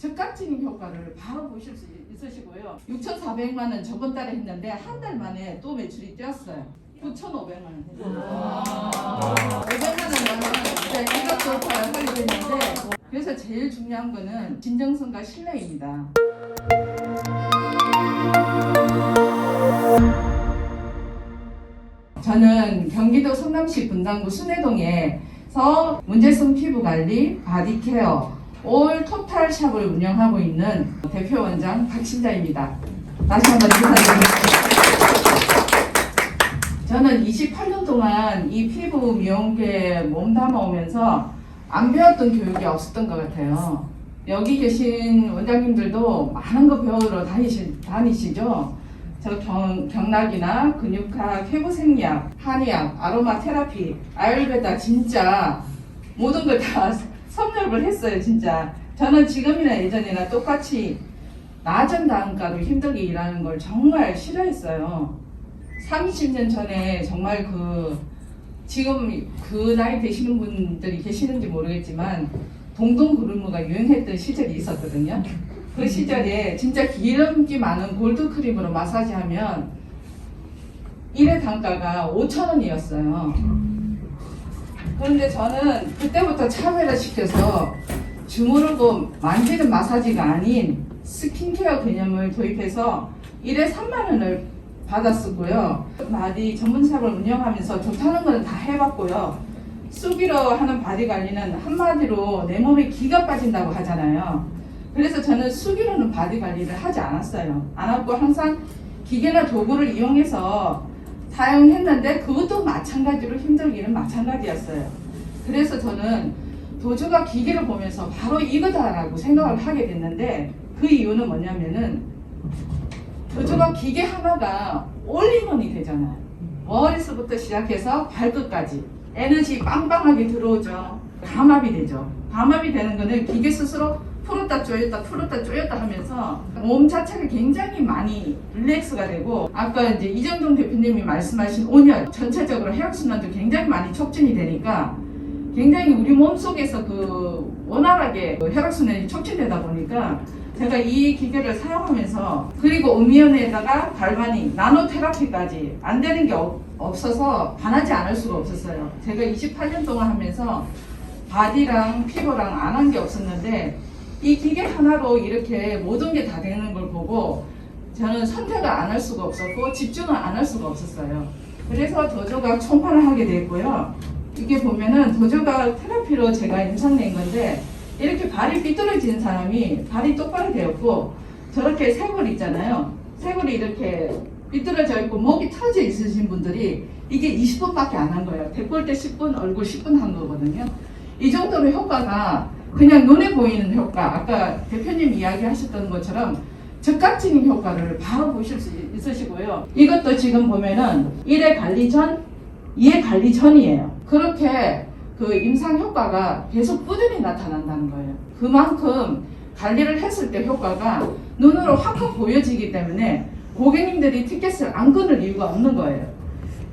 즉각적인 효과를 바로 보실 수 있으시고요. 6,400만 원 저번 달에 했는데 한 달 만에 또 매출이 뛰었어요. 9,500만 원 했어요. 500만 원은 이제 일억 돌파를 하게 됐는데 그래서 제일 중요한 거는 진정성과 신뢰입니다. 저는 경기도 성남시 분당구 순회동에서 문제성 피부 관리, 바디 케어, 올 토탈 샵을 운영하고 있는 대표 원장 박신자입니다. 다시 한번 인사드립니다. 저는 28년 동안 이 피부 미용계에 몸담아 오면서 안 배웠던 교육이 없었던 것 같아요. 여기 계신 원장님들도 많은 거 배우러 다니시, 다니시죠? 저 경, 경락이나 근육학, 회부생리학, 한의학, 아로마 테라피, 아율베다 진짜 모든 걸 다 섭렵을 했어요, 진짜. 저는 지금이나 예전이나 똑같이 낮은 단가로 힘들게 일하는 걸 정말 싫어했어요. 30년 전에 정말 그 지금 그 나이 되시는 분들이 계시는지 모르겠지만 동동구르무가 유행했던 시절이 있었거든요. 그 시절에 진짜 기름기 많은 골드 크림으로 마사지하면 1회 단가가 5천 원이었어요. 그런데 저는 그때부터 차별화 시켜서 주무르고 만지는 마사지가 아닌 스킨케어 개념을 도입해서 1회 3만 원을 받았었고요. 바디 전문샵을 운영하면서 좋다는 거는 다 해봤고요. 쑥이로 하는 바디 관리는 한마디로 내 몸에 기가 빠진다고 하잖아요. 그래서 저는 쑥이로는 바디 관리를 하지 않았어요. 안 하고 항상 기계나 도구를 이용해서 사용했는데 그것도 마찬가지로 힘들기는 마찬가지였어요. 그래서 저는 도주가 기계를 보면서 바로 이거다라고 생각을 하게 됐는데 그 이유는 뭐냐면은 도주가 기계 하나가 올인원이 되잖아요. 머리서부터 시작해서 발끝까지 에너지 빵빵하게 들어오죠. 감압이 되죠. 감압이 되는 거는 기계 스스로 풀었다 조였다 풀었다 조였다 하면서 몸 자체가 굉장히 많이 릴렉스가 되고 아까 이제 이정동 대표님이 말씀하신 온열 전체적으로 혈액순환도 굉장히 많이 촉진이 되니까 굉장히 우리 몸 속에서 그 원활하게 그 혈액순환이 촉진되다 보니까 제가 이 기계를 사용하면서 그리고 음이온에다가 갈바닉 나노 테라피까지 안 되는 게 없, 없어서 반하지 않을 수가 없었어요. 제가 28년 동안 하면서 바디랑 피부랑 안 한 게 없었는데 이 기계 하나로 이렇게 모든 게 다 되는 걸 보고 저는 선택을 안 할 수가 없었고 집중을 안 할 수가 없었어요. 그래서 도조각 총판을 하게 됐고요. 이게 보면은 도조각 테라피로 제가 임상낸 건데 이렇게 발이 삐뚤어지는 사람이 발이 똑바로 되었고 저렇게 쇄골 있잖아요. 쇄골이 이렇게 삐뚤어져 있고 목이 터져 있으신 분들이 이게 20분밖에 안 한 거예요. 대볼 때 10분, 얼굴 10분 한 거거든요. 이 정도로 효과가 그냥 눈에 보이는 효과, 아까 대표님 이야기하셨던 것처럼 즉각적인 효과를 바로 보실 수 있으시고요. 이것도 지금 보면은 1회 관리 전, 2회 관리 전이에요. 그렇게 그 임상 효과가 계속 꾸준히 나타난다는 거예요. 그만큼 관리를 했을 때 효과가 눈으로 확확 보여지기 때문에 고객님들이 티켓을 안 끊을 이유가 없는 거예요.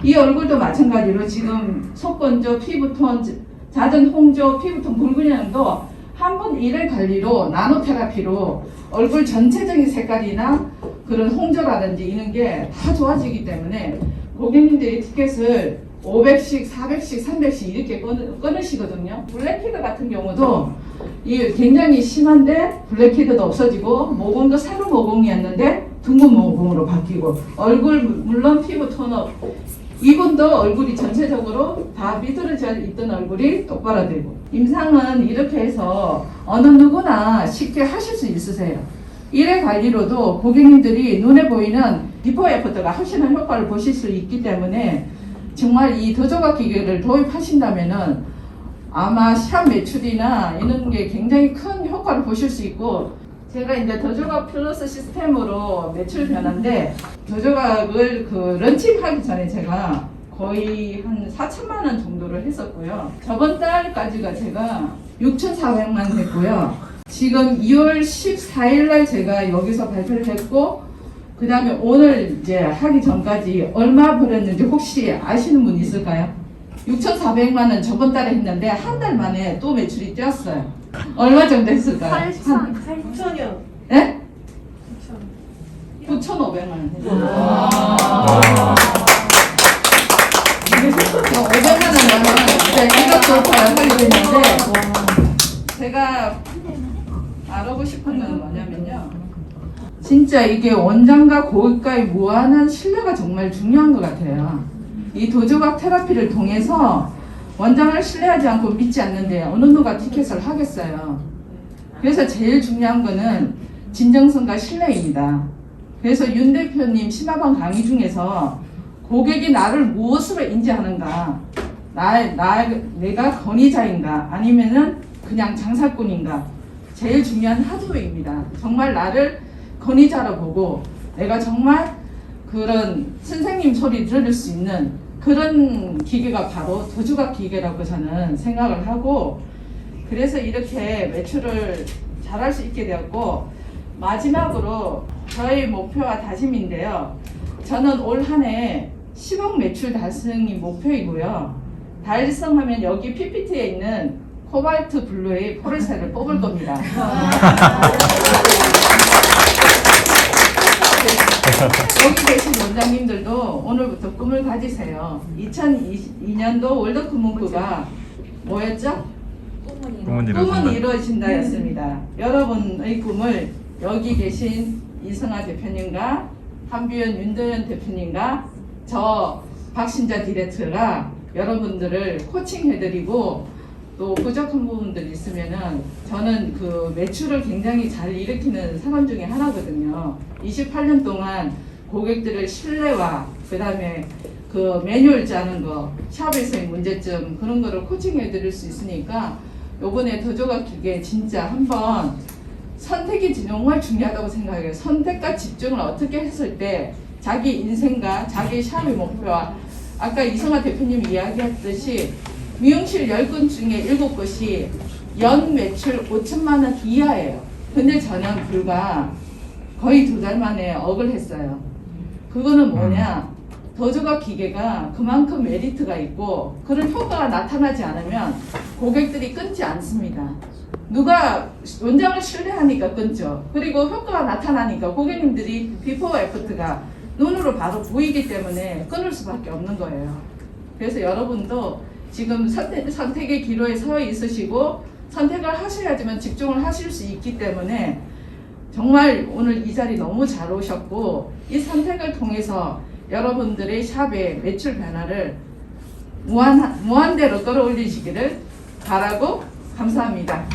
이 얼굴도 마찬가지로 지금 속건조, 피부톤, 잦은 홍조, 피부톤, 붉은양도 한 번 일회 관리로 나노 테라피로 얼굴 전체적인 색깔이나 그런 홍조라든지 이런 게 다 좋아지기 때문에 고객님들이 티켓을 500씩, 400씩, 300씩 이렇게 끊, 끊으시거든요. 블랙헤드 같은 경우도 이 굉장히 심한데 블랙헤드도 없어지고 모공도 세로 모공이었는데 둥근 모공으로 바뀌고 얼굴 물론 피부 톤업 이분도 얼굴이 전체적으로 다 삐뚤어져 있던 얼굴이 똑바로 되고 임상은 이렇게 해서 어느 누구나 쉽게 하실 수 있으세요. 일회 관리로도 고객님들이 눈에 보이는 비포 애프터가 훨씬 효과를 보실 수 있기 때문에 정말 이 더조각 기계를 도입하신다면은 아마 샵 매출이나 이런 게 굉장히 큰 효과를 보실 수 있고 제가 이제 더조각 플러스 시스템으로 매출 변화인데 더조각을 그 런칭하기 전에 제가 거의 한 4천만 원 정도를 했었고요. 저번 달까지가 제가 6,400만 됐고요. 지금 2월 14일 날 제가 여기서 발표를 했고 그 다음에 오늘 이제 하기 전까지 얼마 벌었는지 혹시 아시는 분 있을까요? 6,400만 원 저번 달에 했는데 한 달 만에 또 매출이 뛰었어요. 얼마 정도 했을까요? 8천 9천이요. 예? 9천. 9,500만 원. 와. 500만 원 나면 이제 이것도 다 걸리고 있는데 제가 알아보고 싶은 건 뭐냐면요. 진짜 이게 원장과 고객과의 무한한 신뢰가 정말 중요한 것 같아요. 이 도조각 테라피를 통해서 원장을 신뢰하지 않고 믿지 않는데 어느 누가 티켓을 하겠어요. 그래서 제일 중요한 거는 진정성과 신뢰입니다. 그래서 윤 대표님 심화반 강의 중에서 고객이 나를 무엇으로 인지하는가? 나, 나, 내가 권위자인가? 아니면은 그냥 장사꾼인가? 제일 중요한 하드웨이입니다. 정말 나를 권위자로 보고 내가 정말 그런 선생님 소리 들을 수 있는 그런 기계가 바로 도주각 기계라고 저는 생각을 하고 그래서 이렇게 매출을 잘할 수 있게 되었고 마지막으로 저의 목표와 다짐인데요. 저는 올 한 해 10억 매출 달성이 목표이고요. 달성하면 여기 PPT에 있는 코발트 블루의 포르쉐를 뽑을 겁니다. 여기 계신 원장님들도 오늘부터 꿈을 가지세요. 2022년도 월드컵 문구가 뭐였죠? 꿈은 꿈은 이루 꿈은 이루어진다. 이루어진다였습니다. 여러분의 꿈을 여기 계신 이승아 대표님과 한비현 윤도현 대표님과 저 박신자 디렉터가 여러분들을 코칭해드리고 또 부족한 부분들 있으면은 저는 그 매출을 굉장히 잘 일으키는 사람 중에 하나거든요. 28년 동안 고객들의 신뢰와 그 다음에 그 매뉴얼 짜는 거, 샵에서의 문제점 그런 거를 코칭해 드릴 수 있으니까 요번에 더조각 기계 진짜 한번 선택이 정말 중요하다고 생각해요. 선택과 집중을 어떻게 했을 때 자기 인생과 자기 샵의 목표와 아까 이성아 대표님이 이야기했듯이 미용실 10건 중에 7곳이 연 매출 5천만 원 이하예요. 근데 저는 불과 거의 두 달 만에 억을 했어요. 그거는 뭐냐? 더조각 기계가 그만큼 메리트가 있고 그런 효과가 나타나지 않으면 고객들이 끊지 않습니다. 누가 원장을 신뢰하니까 끊죠. 그리고 효과가 나타나니까 고객님들이 비포 애프트가 눈으로 바로 보이기 때문에 끊을 수밖에 없는 거예요. 그래서 여러분도 지금 선택, 선택의 기로에 서 있으시고 선택을 하셔야지만 집중을 하실 수 있기 때문에 정말 오늘 이 자리 너무 잘 오셨고 이 선택을 통해서 여러분들의 샵의 매출 변화를 무한 무한대로 끌어올리시기를 바라고 감사합니다.